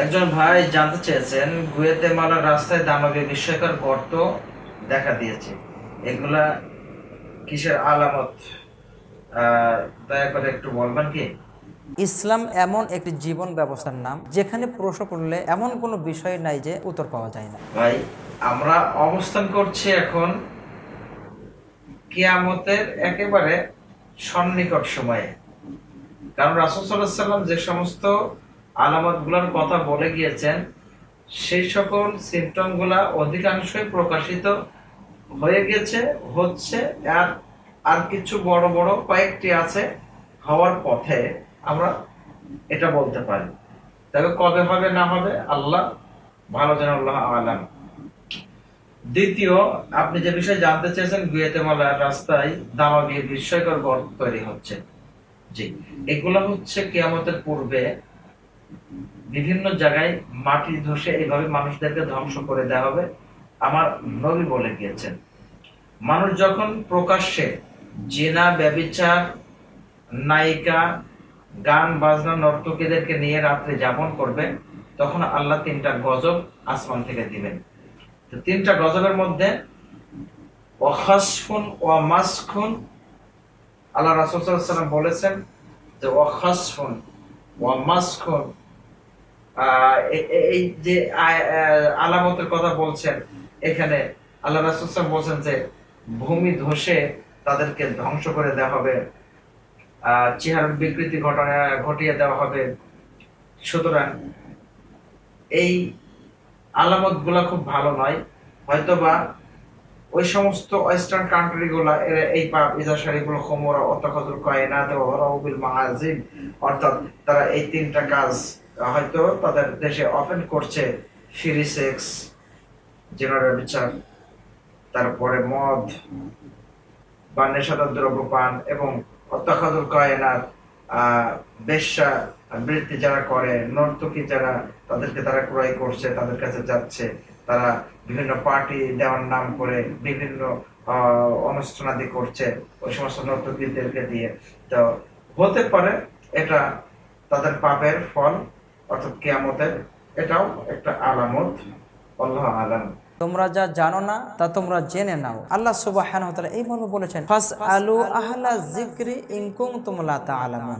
একজন ভাই জানতে চেয়েছেন গুয়েতেমালার রাস্তায় দানবে বিস্ময়কর গর্ত দেখা দিয়েছে। এগুলা কিসের আলামত? দয়া করে একটু বলবেন কি? ইসলাম এমন একটি জীবন ব্যবস্থার নাম যেখানে প্রশ্ন করলে এমন কোনো বিষয় নাই যে উত্তর পাওয়া যায় না। ভাই আমরা অবস্থান করছি এখন কিয়ামতের একেবারে সন্নিকট সময়ে। কারণ রাসুল সাল্লাহ সাল্লাম যে সমস্ত আলামতগুলোর কথা বলে গিয়েছেন, সেই সকল সিমটমগুলা অধিকাংশই প্রকাশিত হয়ে গেছে, হচ্ছে, আর আর কিছু বড় বড় কয়েকটি আছে হওয়ার পথে আমরা এটা বলতে পারি। তবে কবে হবে, না হবে, আল্লাহ ভালো যেন আল্লাহ আলাম। দ্বিতীয়, আপনি যে বিষয়ে জানতে চেয়েছেন গুয়েতেমালার রাস্তায় দামা দিয়ে বিস্ময়কর গর্ত তৈরি হচ্ছে। জি, এগুলো হচ্ছে কেয়ামতের পূর্বে বিভিন্ন জায়গায় মাটি ধসে এইভাবে মানুষদেরকে ধ্বংস করে দেওয়া হবে। আমার নবী বলে গিয়েছেন মানুষ যখন প্রকাশ্যে জেনা ব্যবিচার নায়িকা গান বাজনা নর্তকীদেরকে নিয়ে রাত্রে যাপন করবে তখন আল্লাহ তিনটা গজব আসমান থেকে দিবেন। তো তিনটা গজবের মধ্যে অখাসফুন ও মাসখুন আল্লাহ রাসূল ওয়াসাল্লাম বলেছেন যে অখাসফুন ও মাসখুন আহ, এ- এ- এই যে আলামতের কথা বলছেন এখানে, আল্লাহ রাসূল বলছেন যে, ভূমি ধসে তাদেরকে ধ্বংস করে দেওয়া হবে বিকৃতি ঘটনা, ঘটিয়ে দেওয়া হবে। সুতরাং এই আলামতগুলা খুব ভালো নয়। হয়তোবা ওই সমস্ত ওয়েস্টার্ন কান্ট্রি গুলা এই পাপ ইজাশারি গুলো খমরা অতখাদুর কয়নাত ও রাউবিল অর্থাৎ তারা এই তিনটা কাজ হয়তো তাদের দেশে অফেন্ড করছে ফ্রি সেক্স জেনারেল বিচার, তারপরে মদ বা নেশাদার দ্রব্য পান এবং অত্যাখাদুর কয়নাত, আহ, বেশ্যা বৃত্তি যারা করে, নর্তকী যারা তাদেরকে তারা ক্রয় করছে, তাদের কাছে যাচ্ছে। তারা বিভিন্ন পার্টি দেওয়ার নাম করে বিভিন্ন অনুষ্ঠানাদি করছে ওই সমস্ত নর্তকীদেরকে দিয়ে। তো হতে পারে এটা তাদের পাপের ফল অর্থাৎ কেয়ামতের, এটাও একটা আলামত। আল্লাহ আলাম। তোমরা যা জানো না, তা তোমরা জেনে নাও। আল্লাহ সুবাহ এই মর্মে বলেছেন ফাস আলু আহলা জিক্রি ইনকুম তোমলা তা আলামুন